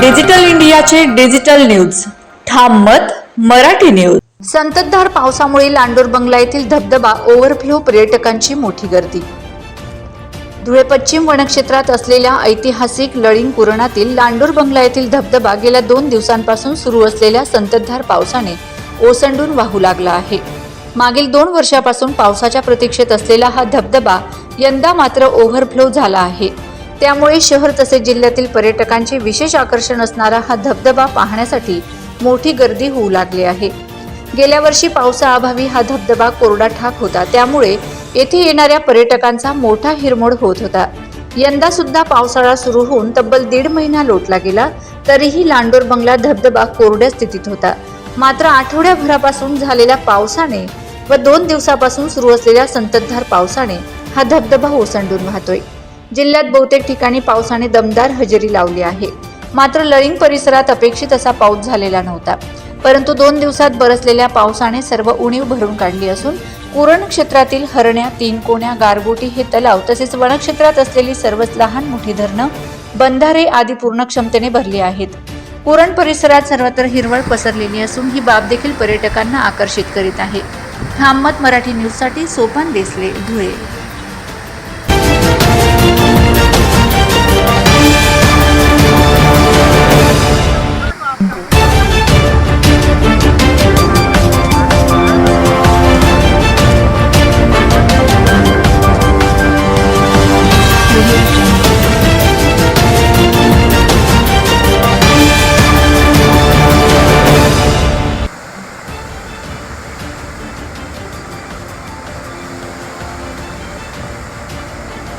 Digital इंडियाचे digital news. ठाम मत मराठी न्यूज. संततधार पावसामुळे लांडोर बंगला येथील धबधबा ओव्हरफ्लो पर्यटकांची मोठी गर्दी. धुळे पश्चिम वनक्षेत्रात असलेल्या ऐतिहासिक लळिंग पुराणातील लांडोर बंगला येथील धबधबा गेल्या दोन दिवसांपासून सुरू असलेल्या संततधार पावसाने ओसंडून वाहू लागला आहे. मागील दोन वर्षापासून पावसाच्या प्रतीक्षेत असलेला हा धबधबा यंदा मात्र ओव्हरफ्लो झाला आहे. त्यामुळे शहर तसेच जिल्ह्यातील पर्यटकांचे विशेष आकर्षण असणारा हा धबधबा पाहण्यासाठी मोठी गर्दी होऊ लागली आहे. गेल्या वर्षी पावसाअभावी हा धबधबा कोरडा ठाक होता. त्यामुळे येथे येणाऱ्या पर्यटकांचा मोठा हिरमोड होत होता. यंदा सुद्धा पावसाळा सुरू होऊन तब्बल दीड महिना लोटला गेला तरीही लांडोर बंगला धबधबा कोरड्या स्थितीत होता. मात्र आठवड्याभरापासून झालेल्या पावसाने व दोन दिवसापासून सुरू असलेल्या संततधार पावसाने हा धबधबा ओसंडून वाहतोय. जिल्ह्यात बहुतेक ठिकाणी पावसाने दमदार हजेरी लावली आहे. मात्र लळिंग परिसरात अपेक्षित असा पाऊस झालेला नव्हता. परंतु दोन दिवसात बरसलेल्या पावसाने सर्व उणीव भरून काढली असून कुरण क्षेत्रातील हरण्या तीन कोण्या गारगोटी हे तलाव तसेच वनक्षेत्रात असलेली सर्वच लहान मोठी धरणं बंधारे आदी पूर्ण क्षमतेने भरली आहेत. कुरण परिसरात सर्वत्र हिरवळ पसरलेली असून ही बाब देखील पर्यटकांना आकर्षित करीत आहे. हामत मराठी न्यूजसाठी सोपान देसले धुळे.